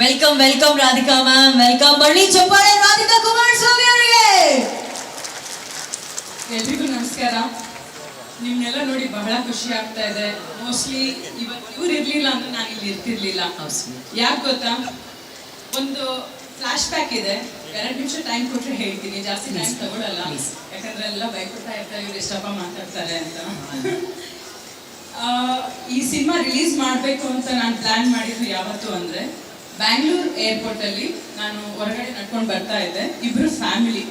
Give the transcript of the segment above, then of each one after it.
Welcome welcome Radhika ma'am welcome ಬಳ್ಳಿ ಚಪ್ಪಾಳೆ ರಾಧಿಕಾ ಕುಮಾರಸ್ವಾಮಿ ಅವರಿಗೆ. ಎಲ್ರಿಗೂ ನಮಸ್ಕಾರ. ನಿಮ್ನೆಲ್ಲ ನೋಡಿ ಬಹಳ ಖುಷಿ ಆಗ್ತಾ ಇದೆ. ಮೋಸ್ಟ್ಲಿ ಇವತ್ತು ಇವ್ರು ಇರ್ಲಿಲ್ಲ ಅಂದ್ರೆ ನಾನು ಇಲ್ಲಿ ಇರ್ತಿರ್ಲಿಲ್ಲ. ಯಾಕೆ ಗೊತ್ತಾ? ಒಂದು ಫ್ಲಾಶ್ ಬ್ಯಾಕ್ ಇದೆ. ಎರಡು ನಿಮಿಷ ಟೈಮ್ ಕೊಟ್ಟರೆ ಹೇಳ್ತೀನಿ. ಜಾಸ್ತಿ ಟೈಮ್ ತಗೊಳಲ್ಲ. ಯಾಕಂದ್ರೆ ಎಲ್ಲ ಬೈಕೊಡ್ತಾ ಇರ್ತಾರೆ ಇವ್ರು ಎಷ್ಟಪ್ಪ ಮಾತಾಡ್ತಾರೆ ಅಂತ. ಈ ಸಿನಿಮಾ ರಿಲೀಸ್ ಮಾಡಬೇಕು ಅಂತ ನಾನು ಪ್ಲ್ಯಾನ್ ಮಾಡಿದ್ದು ಯಾವತ್ತು ಅಂದ್ರೆ ಬ್ಯಾಂಗ್ಳೂರ್ ಏರ್ಪೋರ್ಟ್ ಅಲ್ಲಿ ನಾನು ಹೊರಗಡೆ ನಡ್ಕೊಂಡು ಬರ್ತಾ ಇದ್ದೆ. ಇಬ್ರು ಫ್ಯಾಮಿಲಿ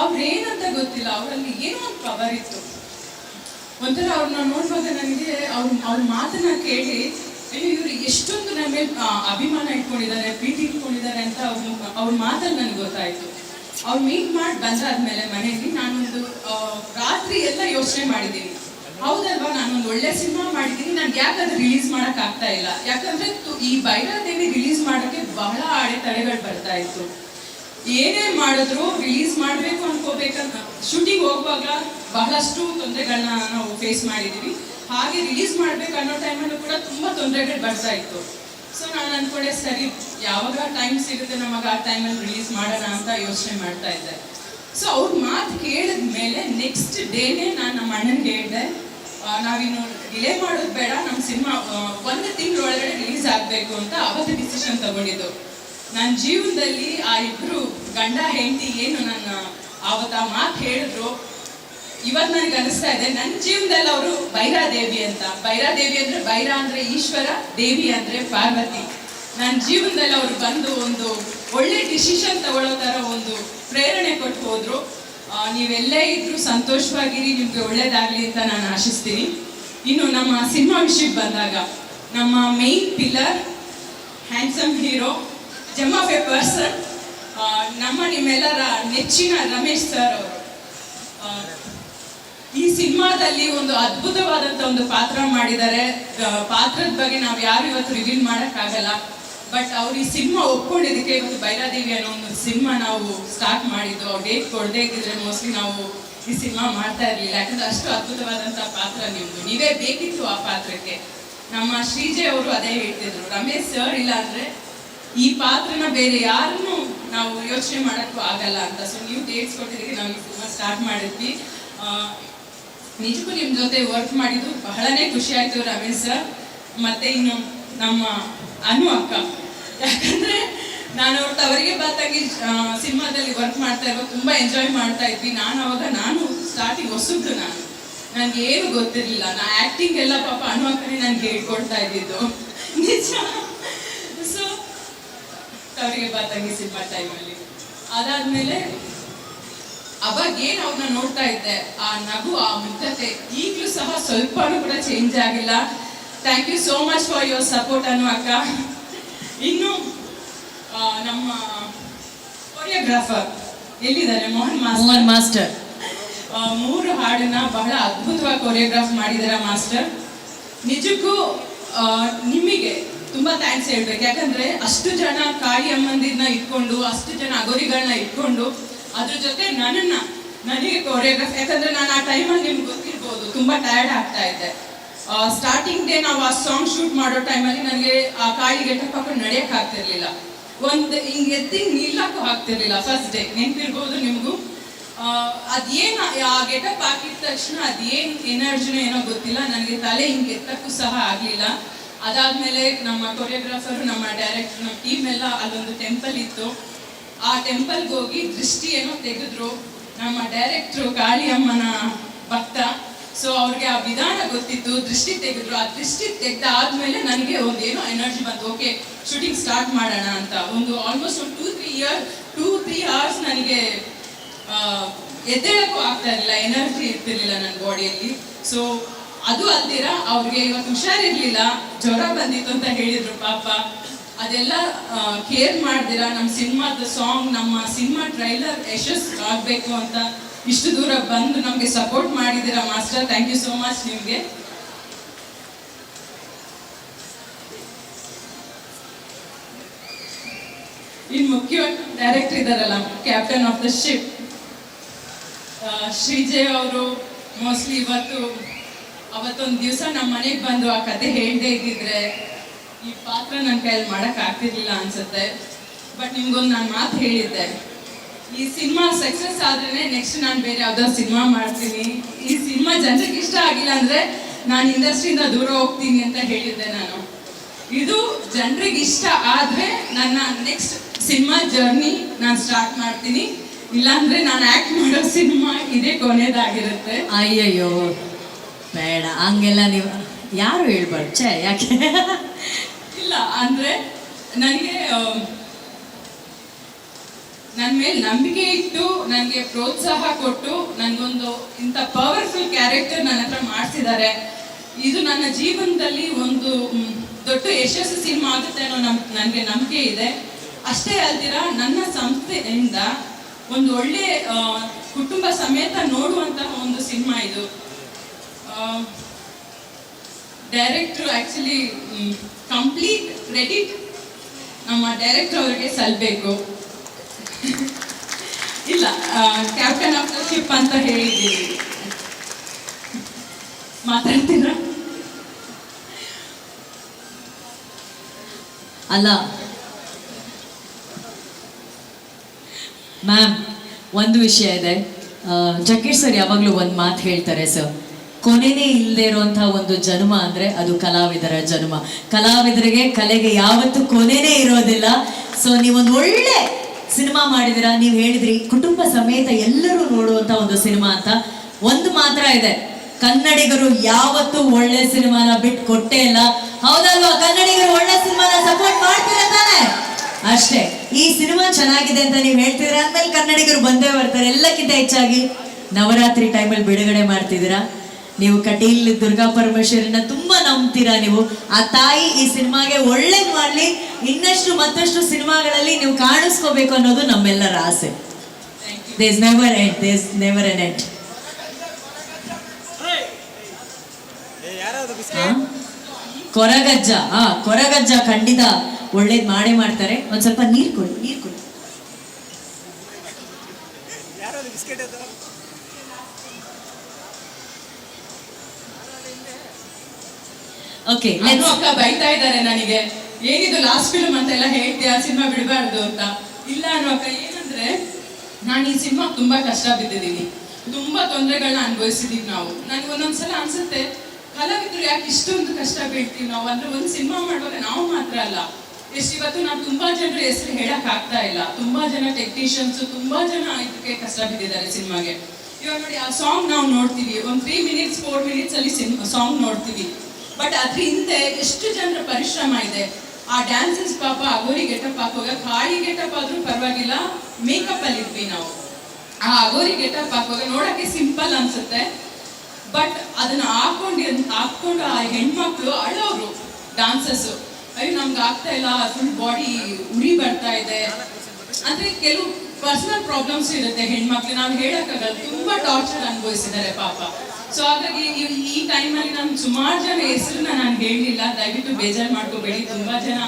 ಅವ್ರು ಏನಂತ ಗೊತ್ತಿಲ್ಲ, ಅವರಲ್ಲಿ ಏನೋ ಒಂದು ಪವರ್ ಇತ್ತು. ಒಂಥರ ಅವ್ರನ್ನ ನೋಡುವಾಗ ನನಗೆ ಅವ್ರ ಅವ್ರ ಮಾತನ್ನ ಕೇಳಿ ಇವರು ಎಷ್ಟೊಂದು ಮೇಲೆ ಅಭಿಮಾನ ಇಟ್ಕೊಂಡಿದ್ದಾರೆ, ಪ್ರೀತಿ ಇಟ್ಕೊಂಡಿದ್ದಾರೆ ಅಂತ ಅವ್ರ ಅವ್ರ ಮಾತಲ್ಲಿ ನನಗೆ ಗೊತ್ತಾಯ್ತು. ಅವ್ರು ಮೀಟ್ ಮಾಡಿ ಬಂದಾದ್ಮೇಲೆ ಮನೆಯಲ್ಲಿ ನಾನೊಂದು ರಾತ್ರಿ ಎಲ್ಲ ಯೋಚನೆ ಮಾಡಿದ್ದೀನಿ. ಹೌದಲ್ವಾ ನಾನು ಒಂದು ಒಳ್ಳೆ ಸಿನಿಮಾ ಮಾಡಿದ್ದೀನಿ, ನನ್ಗೆ ಅದು ರಿಲೀಸ್ ಮಾಡಕ್ ಆಗ್ತಾ ಇಲ್ಲ? ಯಾಕಂದ್ರೆ ಈ ಬೈರಾದೇವಿ ರಿಲೀಸ್ ಮಾಡಕ್ಕೆ ಬಹಳ ಅಡೆತಡೆಗಳು ಬರ್ತಾ ಇತ್ತು. ಏನೇ ಮಾಡಿದ್ರು ರಿಲೀಸ್ ಮಾಡಬೇಕು ಅನ್ಕೋಬೇಕಂತ. ಶೂಟಿಂಗ್ ಹೋಗುವಾಗ ಬಹಳಷ್ಟು ತೊಂದರೆಗಳನ್ನ ನಾವು ಫೇಸ್ ಮಾಡಿದ್ದೀವಿ. ಹಾಗೆ ರಿಲೀಸ್ ಮಾಡ್ಬೇಕು ಅನ್ನೋ ಟೈಮಲ್ಲೂ ಕೂಡ ತುಂಬಾ ತೊಂದರೆಗಳು ಬರ್ತಾ ಇತ್ತು. ಸೊ ನಾನು ಅನ್ಕೊಂಡೆ, ಸರಿ, ಯಾವಾಗ ಟೈಮ್ ಸಿಗುತ್ತೆ ನಮಗೆ ಆ ಟೈಮಲ್ಲಿ ರಿಲೀಸ್ ಮಾಡೋಣ ಅಂತ ಯೋಚನೆ ಮಾಡ್ತಾ ಇದ್ದೆ. ಸೊ ಅವ್ರ ಮಾತು ಕೇಳಿದ ಮೇಲೆ ನೆಕ್ಸ್ಟ್ ಡೇನೇ ನಾನು ನಮ್ಮ ಅಣ್ಣನಿಗೆ ಹೇಳಿದೆ ನಾವಿನ್ನು ಡಿಲೇ ಮಾಡೋದು ಬೇಡ. ನಮ್ಮ ಸಿನಿಮಾ ಒಂದು ತಿಂಗಳೊಳಗಡೆ ರಿಲೀಸ್ ಆಗಬೇಕು ಅಂತ ಅವತ್ತು ಡಿಸಿಷನ್ ತಗೊಂಡಿದ್ದು. ನನ್ನ ಜೀವನದಲ್ಲಿ ಆ ಇಬ್ಬರು ಗಂಡ, ಹೆಂಡತಿ ಏನು ನನ್ನ ಆವತ್ತ ಮಾತು ಹೇಳಿದ್ರು. ಇವತ್ತು ನನಗೆ ಅನಿಸ್ತಾ ಇದೆ ನನ್ನ ಜೀವನದಲ್ಲಿ ಅವರು ಬೈರಾದೇವಿ ಅಂತ. ಬೈರಾದೇವಿ ಅಂದ್ರೆ ಬೈರ ಅಂದ್ರೆ ಈಶ್ವರ, ದೇವಿ ಅಂದ್ರೆ ಪಾರ್ವತಿ. ನನ್ನ ಜೀವನದಲ್ಲಿ ಅವರು ಬಂದು ಒಂದು ಒಳ್ಳೆ ಡಿಸಿಷನ್ ತಗೊಳ್ಳೋ ಥರ ಒಂದು ಪ್ರೇರಣೆ ಕೊಟ್ಟು ಹೋದ್ರು. ನೀವೆಲ್ಲೇ ಇದ್ರು ಸಂತೋಷವಾಗಿರಿ, ನಿಮ್ಗೆ ಒಳ್ಳೇದಾಗ್ಲಿ ಅಂತ ನಾನು ಆಶಿಸ್ತೀನಿ. ಇನ್ನು ನಮ್ಮ ಸಿನಿಮಾ ವಿಷಯಕ್ಕೆ ಬಂದಾಗ, ನಮ್ಮ ಮೇನ್ ಪಿಲ್ಲರ್ ಹ್ಯಾಂಡ್ಸಮ್ ಹೀರೋ ಜಮ್ಮ ಪರ್ಸನ್ ನಮ್ಮ ನಿಮ್ಮೆಲ್ಲರ ನೆಚ್ಚಿನ ರಮೇಶ್ ಸರ್ ಅವರು. ಈ ಸಿನಿಮಾದಲ್ಲಿ ಒಂದು ಅದ್ಭುತವಾದಂತ ಒಂದು ಪಾತ್ರ ಮಾಡಿದ್ದಾರೆ. ಪಾತ್ರದ ಬಗ್ಗೆ ನಾವು ಯಾರು ಇವತ್ತು ರಿವೀಲ್ ಮಾಡಕ್ಕಾಗಲ್ಲ. ಬಟ್ ಅವ್ರು ಈ ಸಿನಿಮಾ ಒಪ್ಕೊಂಡಿದ್ದಕ್ಕೆ ಇವತ್ತು ಬೈರಾದೇವಿ ಅನ್ನೋ ಒಂದು ಸಿನಿಮಾ ನಾವು ಸ್ಟಾರ್ಟ್ ಮಾಡಿದ್ದು. ಅವ್ರು ಡೇಟ್ ಕೊಡದೇ ಇದ್ರೆ ಮೋಸ್ಟ್ಲಿ ನಾವು ಈ ಸಿನಿಮಾ ಮಾಡ್ತಾ ಇರಲಿಲ್ಲ. ಯಾಕಂದ್ರೆ ಅಷ್ಟು ಅದ್ಭುತವಾದಂತ ಪಾತ್ರ ನಿಮ್ದು. ನೀವೇ ಬೇಕಿತ್ತು ಆ ಪಾತ್ರಕ್ಕೆ. ನಮ್ಮ ಶ್ರೀಜೆ ಅವರು ಅದೇ ಹೇಳ್ತಿದ್ರು. ರಮೇಶ್ ಸರ್ ಇಲ್ಲ ಅಂದ್ರೆ ಈ ಪಾತ್ರನ ಬೇರೆ ಯಾರನ್ನು ನಾವು ಯೋಚನೆ ಮಾಡಕ್ಕೂ ಆಗಲ್ಲ ಅಂತ. ಸೊ ನೀವು ಡೇಟ್ಸ್ ಕೊಟ್ಟಿದ್ದಕ್ಕೆ ನಾವು ಸಿನಿಮಾ ಸ್ಟಾರ್ಟ್ ಮಾಡಿದ್ವಿ. ನಿಜಕ್ಕೂ ನಿಮ್ ಜೊತೆ ವರ್ಕ್ ಮಾಡಿದ್ದು ಬಹಳನೇ ಖುಷಿ ಆಯ್ತು ರಮೇಶ್ ಸರ್ ಮತ್ತೆ ಇನ್ನು ನಮ್ಮ ಅನು ಅಕ್ಕ. ಯಾಕಂದ್ರೆ ನಾನು ಅವ್ರ ತವರಿಗೆ ಬಾತಾಗಿ ಸಿನಿಮಾದಲ್ಲಿ ವರ್ಕ್ ಮಾಡ್ತಾ ಇರೋ ತುಂಬಾ ಎಂಜಾಯ್ ಮಾಡ್ತಾ ಇದ್ವಿ. ನಾನು ಅವಾಗ ನಾನು ಸ್ಟಾರ್ಟಿಂಗ್ ಹೊಸದ್ದು ನಾನು. ನನ್ಗೆ ಏನು ಗೊತ್ತಿರಲಿಲ್ಲ. ನಾ ಆಕ್ಟಿಂಗ್ ಎಲ್ಲ ಪಾಪ ಅನ್ನುವ ಕಡೆ ನನ್ಗೆ ಹೇಳ್ಕೊಡ್ತಾ ಇದ್ದಿದ್ದು. ನಿಜ. ಸೊ ತವರಿಗೆ ಬಾತಾಗಿ ಸಿನಿಮಾ ಟೈಮಲ್ಲಿ ಅದಾದ್ಮೇಲೆ, ಅವಾಗ ಏನು ಅವ್ರನ್ನ ನೋಡ್ತಾ ಇದ್ದೆ, ಆ ನಗು, ಆ ಮುಗ್ಧತೆ ಈಗಲೂ ಸಹ ಸ್ವಲ್ಪನೂ ಕೂಡ ಚೇಂಜ್ ಆಗಿಲ್ಲ. Thank you so much for your support ಅನ್ನು ಅಕ್ಕ ಇನ್ನು ನಮ್ಮ ಕೊರಿಯೋಗ್ರಾಫರ್ ಎಲ್ಲಿದ್ದಾರೆ? ಮೋಹನ್ ಮಾಸ್ಟರ್. ಮೋಹನ್ ಮಾಸ್ಟರ್. ಮೂರು ಹಾಡನ್ನ ಬಹಳ ಅದ್ಭುತವಾಗಿ ಕೊರಿಯೋಗ್ರಾಫ್ ಮಾಡಿದಾರೆ ಮಾಸ್ಟರ್. ನಿಜಕ್ಕೂ ನಿಮಗೆ ತುಂಬಾ ಥ್ಯಾಂಕ್ಸ್ ಹೇಳ್ಬೇಕು. ಯಾಕಂದ್ರೆ ಅಷ್ಟು ಜನ ಕಾಯಿ ಅಮ್ಮಂದಿರನ್ನ ಇಟ್ಕೊಂಡು ಅಷ್ಟು ಜನ ಅಗೋರಿಗಳನ್ನ ಇಟ್ಕೊಂಡು ಅದ್ರ ಜೊತೆ ನನ್ನನ್ನ ನನಗೆ ಕೊರಿಯೋಗ್ರಾಫ್ ಯಾಕಂದ್ರೆ ನಾನು ಆ ಟೈಮಲ್ಲಿ ನಿಮ್ಗೆ ಗೊತ್ತಿರ್ಬೋದು ತುಂಬಾ ಟಯರ್ಡ್ ಆಗ್ತಾ ಇದ್ದೆ. ಸ್ಟಾರ್ಟಿಂಗ್ ಡೇ ನಾವು ಆ ಸಾಂಗ್ ಶೂಟ್ ಮಾಡೋ ಟೈಮಲ್ಲಿ ನನಗೆ ಆ ಕಾಯಿಗೆ ಗೆಟಪ್ ಹಾಕೊಂಡು ನಡೆಯಕ್ ಆಗ್ತಿರ್ಲಿಲ್ಲ. ಒಂದು ಹಿಂಗೆ ಎತ್ತಿ ನಿಲ್ಲಕ್ಕೂ ಆಗ್ತಿರ್ಲಿಲ್ಲ ಫಸ್ಟ್ ಡೇ ನೆನಪಿರ್ಬೋದು ನಿಮಗೂ? ಅದೇನ್ ಆ ಗೆಟಪ್ ಹಾಕಿದ ತಕ್ಷಣ ಅದೇನ್ ಎನರ್ಜಿನೋ ಏನೋ ಗೊತ್ತಿಲ್ಲ. ನನಗೆ ತಲೆ ಹಿಂಗೆ ಎತ್ತಕ್ಕೂ ಸಹ ಆಗಲಿಲ್ಲ. ಅದಾದ್ಮೇಲೆ ನಮ್ಮ ಕೊರಿಯೋಗ್ರಾಫರ್ ನಮ್ಮ ಡೈರೆಕ್ಟರ್ ನಮ್ಮ ಟೀಮ್ ಎಲ್ಲ ಅಲ್ಲೊಂದು ಟೆಂಪಲ್ ಇತ್ತು. ಆ ಟೆಂಪಲ್ಗೆ ಹೋಗಿ ದೃಷ್ಟಿ ಏನೋ ತೆಗೆದ್ರು. ನಮ್ಮ ಡೈರೆಕ್ಟ್ರು ಕಾಳಿಯಮ್ಮನ ಭಕ್ತ. ಸೊ ಅವ್ರಿಗೆ ಆ ವಿಧಾನ ಗೊತ್ತಿತ್ತು, ದೃಷ್ಟಿ ತೆಗೆದ್ರು. ಆ ದೃಷ್ಟಿ ತೆಗ್ದಾದ್ಮೇಲೆ ನನಗೆ ಒಂದು ಏನೋ ಎನರ್ಜಿ ಬಂತು. ಓಕೆ ಶೂಟಿಂಗ್ ಸ್ಟಾರ್ಟ್ ಮಾಡೋಣ ಅಂತ. ಒಂದು ಆಲ್ಮೋಸ್ಟ್ ಒಂದು two three year two three hours ನನಗೆ ಎದ್ದೇಳಕ್ಕೂ ಆಗ್ತಾ ಇರಲಿಲ್ಲ. ಎನರ್ಜಿ ಇರ್ತಿರ್ಲಿಲ್ಲ ನನ್ನ ಬಾಡಿಯಲ್ಲಿ ಸೊ ಅದು ಅಲ್ದಿರ, ಅವ್ರಿಗೆ ಇವತ್ತು ಹುಷಾರಿರ್ಲಿಲ್ಲ. ಜ್ವರ ಬಂದಿತ್ತು ಅಂತ ಹೇಳಿದ್ರು ಪಾಪ. ಅದೆಲ್ಲ ಕೇರ್ ಮಾಡ್ದಿರ? ನಮ್ಮ ಸಿನಿಮಾದ ಸಾಂಗ್ ನಮ್ಮ ಸಿನಿಮಾ ಟ್ರೈಲರ್ ಯಶಸ್ ಆಗಬೇಕು ಅಂತ. ಇಷ್ಟು ದೂರ ಬಂದು ನಮಗೆ ಸಪೋರ್ಟ್ ಮಾಡಿದ್ದೀರಾ master? Thank you so much ನಿಮಗೆ. ಇನ್ನು ಮುಖ್ಯ ಡೈರೆಕ್ಟರ್ ಇದ್ದಾರಲ್ಲ captain of the ship Srijay ಅವರು ಮೋಸ್ಟ್ಲಿ ಇವತ್ತು, ಅವತ್ತೊಂದು ದಿವಸ ನಮ್ಮ ಮನೆಗೆ ಬಂದು ಆ ಕತೆ ಹೇಳ್ದೇ ಇದ್ದಿದ್ರೆ, ಈ ಪಾತ್ರ ನನ್ನ ಕೈಯಲ್ಲಿ ಮಾಡೋಕ್ಕಾಗ್ತಿರ್ಲಿಲ್ಲ ಅನ್ಸುತ್ತೆ. ಬಟ್ ನಿಮ್ಗೊಂದು ನಾನು ಮಾತು ಹೇಳಿದ್ದೆ. ಈ ಸಿನಿಮಾ ಸಕ್ಸಸ್ ಆದ್ರೆ ನೆಕ್ಸ್ಟ್ ನಾನು ಬೇರೆ ಯಾವ್ದೋ ಸಿನಿಮಾ ಮಾಡ್ತೀನಿ. ಈ ಸಿನಿಮಾ ಜನರಿಗೆ ಇಷ್ಟ ಆಗಿಲ್ಲ ಅಂದ್ರೆ ನಾನು ಇಂಡಸ್ಟ್ರಿಯಿಂದ ದೂರ ಹೋಗ್ತೀನಿ ಅಂತ ಹೇಳಿದ್ದೆ ನಾನು. ಇದು ಜನರಿಗೆ ಇಷ್ಟ ಆದ್ರೆ ನನ್ನ ನೆಕ್ಸ್ಟ್ ಸಿನಿಮಾ ಜರ್ನಿ ನಾನು ಸ್ಟಾರ್ಟ್ ಮಾಡ್ತೀನಿ. ಇಲ್ಲಾಂದ್ರೆ ನಾನು ಆಕ್ಟ್ ಮಾಡೋ ಸಿನಿಮಾ ಇದೇ ಕೊನೆಯದಾಗಿರುತ್ತೆ ಅಯ್ಯಯ್ಯೋ ಬೇಡ ಹಂಗೆಲ್ಲ ನೀವು ಯಾರು ಹೇಳ್ಬಾರ್ದು? ಛೇ ಯಾಕೆ? ಇಲ್ಲ ಅಂದ್ರೆ ನನಗೆ ನನ್ನ ಮೇಲೆ ನಂಬಿಕೆ ಇಟ್ಟು ನನಗೆ ಪ್ರೋತ್ಸಾಹ ಕೊಟ್ಟು ನನಗೊಂದು ಇಂಥ ಪವರ್ಫುಲ್ ಕ್ಯಾರೆಕ್ಟರ್ ನನ್ನ ಹತ್ರ ಮಾಡಿಸಿದ್ದಾರೆ. ಇದು ನನ್ನ ಜೀವನದಲ್ಲಿ ಒಂದು ದೊಡ್ಡ ಯಶಸ್ಸು ಸಿನಿಮಾ ಆಗುತ್ತೆ ಅನ್ನೋ ನಮ್, ನನಗೆ ನಂಬಿಕೆ ಇದೆ. ಅಷ್ಟೇ ಅಲ್ದಿರ, ನನ್ನ ಸಂಸ್ಥೆಯಿಂದ ಒಂದು ಒಳ್ಳೆ ಕುಟುಂಬ ಸಮೇತ ನೋಡುವಂತಹ ಒಂದು ಸಿನಿಮಾ ಇದು. ಡೈರೆಕ್ಟ್ರು ಆ್ಯಕ್ಚುಲಿ ಕಂಪ್ಲೀಟ್ ಕ್ರೆಡಿಟ್ ನಮ್ಮ ಡೈರೆಕ್ಟರ್ ಅವರಿಗೆ ಸಲ್ಲಬೇಕು ಇಲ್ಲ ಕ್ಯಾಪ್ಟನ್ ಆಫ್ ಅಂತ ಮಾತಾಡ್ತೀರಾ? ಅಲ್ಲ. ಮ್ಯಾಮ್ ಒಂದು ವಿಷಯ ಇದೆ. ಜಗ್ಗೇಶ್ ಸರ್ ಯಾವಾಗಲೂ ಒಂದು ಮಾತು ಹೇಳ್ತಾರೆ ಸರ್ ಕೊನೆನೇ ಇಲ್ಲದೆ ಇರುವಂತಹ ಒಂದು ಜನ್ಮ ಅಂದ್ರೆ ಅದು ಕಲಾವಿದರ ಜನ್ಮ. ಕಲಾವಿದರಿಗೆ ಕಲೆಗೆ ಯಾವತ್ತೂ ಕೊನೆನೇ ಇರೋದಿಲ್ಲ. ಸೊ ನೀವೊಂದು ಒಳ್ಳೆ ಸಿನಿಮಾ ಮಾಡಿದಿರ ನೀವು ಹೇಳಿದ್ರಿ, ಕುಟುಂಬ ಸಮೇತ ಎಲ್ಲರೂ ನೋಡುವಂತ ಒಂದು ಸಿನಿಮಾ ಅಂತ. ಒಂದು ಮಾತ್ರ ಇದೆ. ಕನ್ನಡಿಗರು ಯಾವತ್ತೂ ಒಳ್ಳೆ ಸಿನಿಮಾನ ಬಿಟ್ಟು ಕೊಟ್ಟೇ ಇಲ್ಲ. ಹೌದಲ್ವಾ? ಕನ್ನಡಿಗರು ಒಳ್ಳೆ ಸಿನಿಮಾನ ಸಪೋರ್ಟ್ ಮಾಡ್ತೀರಾ ತಾನೆ? ಅಷ್ಟೇ. ಈ ಸಿನಿಮಾ ಚೆನ್ನಾಗಿದೆ ಅಂತ ನೀವು ಹೇಳ್ತೀರ ಅಂದ್ಮೇಲೆ ಕನ್ನಡಿಗರು ಬಂದೇ ಬರ್ತಾರೆ. ಎಲ್ಲಕ್ಕಿಂತ ಹೆಚ್ಚಾಗಿ ನವರಾತ್ರಿ ಟೈಮಲ್ಲಿ ಬಿಡುಗಡೆ ಮಾಡ್ತಿದ್ದೀರಾ? ನೀವು ಕಟೀಲ್ ದುರ್ಗಾ ಪರಮೇಶ್ವರಿನ ತುಂಬಾ ನಂಬ್ತೀರಾ ನೀವು? ಆ ತಾಯಿ ಈ ಸಿನಿಮಾಗೆ ಒಳ್ಳೇದ್ ಮಾಡ್ಲಿ ಇನ್ನಷ್ಟು ಮತ್ತಷ್ಟು ಸಿನಿಮಾಗಳಲ್ಲಿ ನೀವು ಕಾಣಿಸ್ಕೋಬೇಕು ಅನ್ನೋದು ನಮ್ಮೆಲ್ಲರ ಆಸೆ. ದೇಸ್ ನೆವರ್ ದೇಸ್ ನೆವರ್ ಎನ್ ಕೊರಗಜ್ಜ ಹಾ ಕೊರಗಜ್ಜ ಖಂಡಿತ ಒಳ್ಳೇದ್ ಮಾಡೇ ಮಾಡ್ತಾರೆ. ಒಂದ್ ಸ್ವಲ್ಪ ನೀರ್ ಕೊಡಿ ನೀರ್ ಕೊಡಿ ಓಕೆ ಅನು ಅಕ್ಕ ಬೈತಾ ಇದ್ದಾರೆ ನನಗೆ. ಏನಿದು ಲಾಸ್ಟ್ ಫಿಲ್ಮ್ ಅಂತೆಲ್ಲ ಹೇಳ್ತೀಯಾ? ಸಿನಿಮಾ ಬಿಡಬಾರ್ದು ಅಂತ. ಇಲ್ಲ ಅನು ಅಕ್ಕ ಏನಂದ್ರೆ ನಾನು ಈ ಸಿನಿಮಾ ತುಂಬಾ ಕಷ್ಟ ಬಿದ್ದಿದ್ದೀನಿ. ತುಂಬಾ ತೊಂದರೆಗಳನ್ನ ಅನುಭವಿಸಿದೀವಿ ನಾವು. ನನಗೆ ಒಂದೊಂದ್ಸಲ ಅನ್ಸುತ್ತೆ ಕಲಾವಿದ್ರು ಯಾಕೆ ಇಷ್ಟೊಂದು ಕಷ್ಟ ಬೀಳ್ತೀವಿ ನಾವು? ಅಂದ್ರೆ ಒಂದು ಸಿನಿಮಾ ಮಾಡುವಾಗ ನಾವು ಮಾತ್ರ ಅಲ್ಲ. ಎಷ್ಟು ಇವತ್ತು ನಾವು ತುಂಬಾ ಜನರ ಹೆಸರು ಹೇಳಕ್ ಆಗ್ತಾ ಇಲ್ಲ. ತುಂಬಾ ಜನ ಟೆಕ್ನಿಷಿಯನ್ಸ್ ತುಂಬಾ ಜನ ಇದಕ್ಕೆ ಕಷ್ಟ ಬಿದ್ದಿದ್ದಾರೆ ಸಿನಿಮಾಗೆ. ಇವಾಗ ನೋಡಿ ಆ ಸಾಂಗ್ ನಾವು ನೋಡ್ತೀವಿ. ಒಂದು ತ್ರೀ ಮಿನಿಟ್ಸ್ ಫೋರ್ ಮಿನಿಟ್ಸ್ ಅಲ್ಲಿ ಸಾಂಗ್ ನೋಡ್ತೀವಿ. ಬಟ್ ಅದ್ರ ಹಿಂದೆ ಎಷ್ಟು ಜನರ ಪರಿಶ್ರಮ ಇದೆ. ಆ ಡ್ಯಾನ್ಸಸ್ ಪಾಪ ಅಗೋರಿ ಗೆಟಪ್ ಹಾಕುವಾಗ ಕಾಳಿ ಗೆಟಪ್ ಆದ್ರೂ ಪರವಾಗಿಲ್ಲ ಮೇಕಪ್ ಅಲ್ಲಿ ಇದ್ವಿ ನಾವು. ಆ ಅಗೋರಿ ಗೆಟಪ್ ಹಾಕುವಾಗ ನೋಡಕ್ಕೆ ಸಿಂಪಲ್ ಅನ್ಸುತ್ತೆ. ಬಟ್ ಅದನ್ನ ಹಾಕೊಂಡು ಹಾಕೊಂಡು ಆ ಹೆಣ್ಮಕ್ಳು ಅಳೋರು ಡಾನ್ಸಸ್ ಅಯ್ಯೋ, ನಮ್ಗೆ ಆಗ್ತಾ ಇಲ್ಲ ಫುಲ್ ಬಾಡಿ ಉರಿ ಬರ್ತಾ ಇದೆ. ಅಂದ್ರೆ ಕೆಲವು ಪರ್ಸನಲ್ ಪ್ರಾಬ್ಲಮ್ಸ್ ಇರುತ್ತೆ ಹೆಣ್ಮಕ್ಳು ನಾವು ಹೇಳಕ್ಕಾಗಲ್ಲ, ತುಂಬಾ ಟಾರ್ಚರ್ ಅನುಭವಿಸಿದ್ದಾರೆ ಪಾಪ. ಸೊ ಹಾಗಾಗಿ ಈ- ಟೈಮಲ್ಲಿ ನಾನು ಸುಮಾರು ಜನ ಹೆಸರನ್ನ ನಾನು ಹೇಳಲಿಲ್ಲ. ದಯವಿಟ್ಟು ಬೇಜಾರು ಮಾಡ್ಕೋಬೇಡಿ. ತುಂಬಾ ಜನ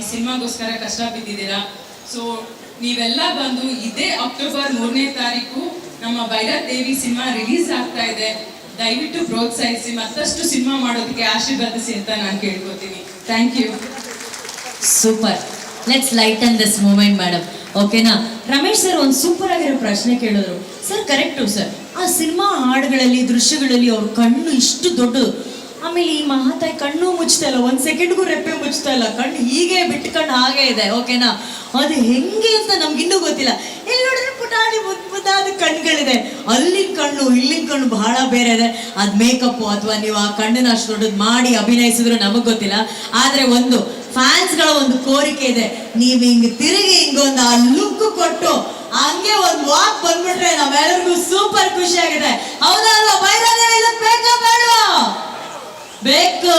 ಈ ಸಿನಿಮಾಗೋಸ್ಕರ ಕಷ್ಟ ಬಿದ್ದಿದ್ದೀರಾ? ಸೊ ನೀವೆಲ್ಲ ಬಂದು ಇದೇ ಅಕ್ಟೋಬರ್ ಮೂರನೇ ತಾರೀಕು ನಮ್ಮ ಭೈರವ್ ದೇವಿ ಸಿನಿಮಾ ರಿಲೀಸ್ ಆಗ್ತಾ ಇದೆ. ದಯವಿಟ್ಟು ಪ್ರೋತ್ಸಾಹಿಸಿ. ಮತ್ತಷ್ಟು ಸಿನಿಮಾ ಮಾಡೋದಕ್ಕೆ ಆಶೀರ್ವದಿಸಿ ಅಂತ ನಾನು ಕೇಳ್ಕೊತೀನಿ. Thank you super let's light on this moment madam ಓಕೆನಾ ರಮೇಶ್ ಸರ್, ಒಂದು ಸೂಪರ್ ಆಗಿರೋ ಪ್ರಶ್ನೆ ಕೇಳಿದ್ರು. ಸರ್ ಕರೆಕ್ಟು ಸರ್ ಆ ಸಿನಿಮಾ ಹಾಡುಗಳಲ್ಲಿ, ದೃಶ್ಯಗಳಲ್ಲಿ ಅವ್ರ ಕಣ್ಣು ಇಷ್ಟು ದೊಡ್ಡದು ಆಮೇಲೆ ಈ ಮಹಾತಾಯಿ ಕಣ್ಣು ಮುಚ್ತಾ ಇಲ್ಲ, ಒಂದ್ ಸೆಕೆಂಡ್ಗೂ ರೆಪ್ಪೆ ಮುಚ್ತಾ ಇಲ್ಲ, ಕಣ್ಣು ಹೀಗೆ ಬಿಟ್ಟು ಕಣ್ಣು ಹಾಗೆ ಇದೆ, ಓಕೆನಾ? ಅದು ಹೆಂಗೆ ಅಂತ ನಮ್ಗಿನ್ನೂ ಗೊತ್ತಿಲ್ಲ. ಎಲ್ಲಿ ನೋಡಿದ್ರೆ ಪುಟಾಣಿ ಮುದ್ ಮುದ್ದಾದ ಕಣ್ಗಳಿದೆ. ಅಲ್ಲಿನ ಕಣ್ಣು, ಇಲ್ಲಿನ ಕಣ್ಣು ಬಹಳ ಬೇರೆ ಇದೆ. ಅದ್ ಮೇಕಪ್ ಅಥವಾ ನೀವು ಆ ಕಣ್ಣನ್ನ ಅಷ್ಟು ದೊಡ್ಡದು ಮಾಡಿ ಅಭಿನಯಿಸಿದ್ರು ನಮಗ್ ಗೊತ್ತಿಲ್ಲ. ಆದ್ರೆ ಒಂದು ಫ್ಯಾನ್ಸ್ಗಳ ಒಂದು ಕೋರಿಕೆ ಇದೆ. ನೀವು ಹಿಂಗೆ ತಿರುಗಿ ಹಿಂಗೊಂದು ಆ ಲುಕ್ ಕೊಟ್ಟು ಹಂಗೆ ಒಂದ್ ವಾಕ್ ಬಂದ್ಬಿಟ್ರೆ ನಾವೆಲ್ಲರಿಗೂ ಸೂಪರ್ ಖುಷಿ ಆಗಿದೆ ಹೌದಾ ಅಲ್ವಾ ಬೈರಾದೇವಿ ಬೇಕಾ ಬೇಕು.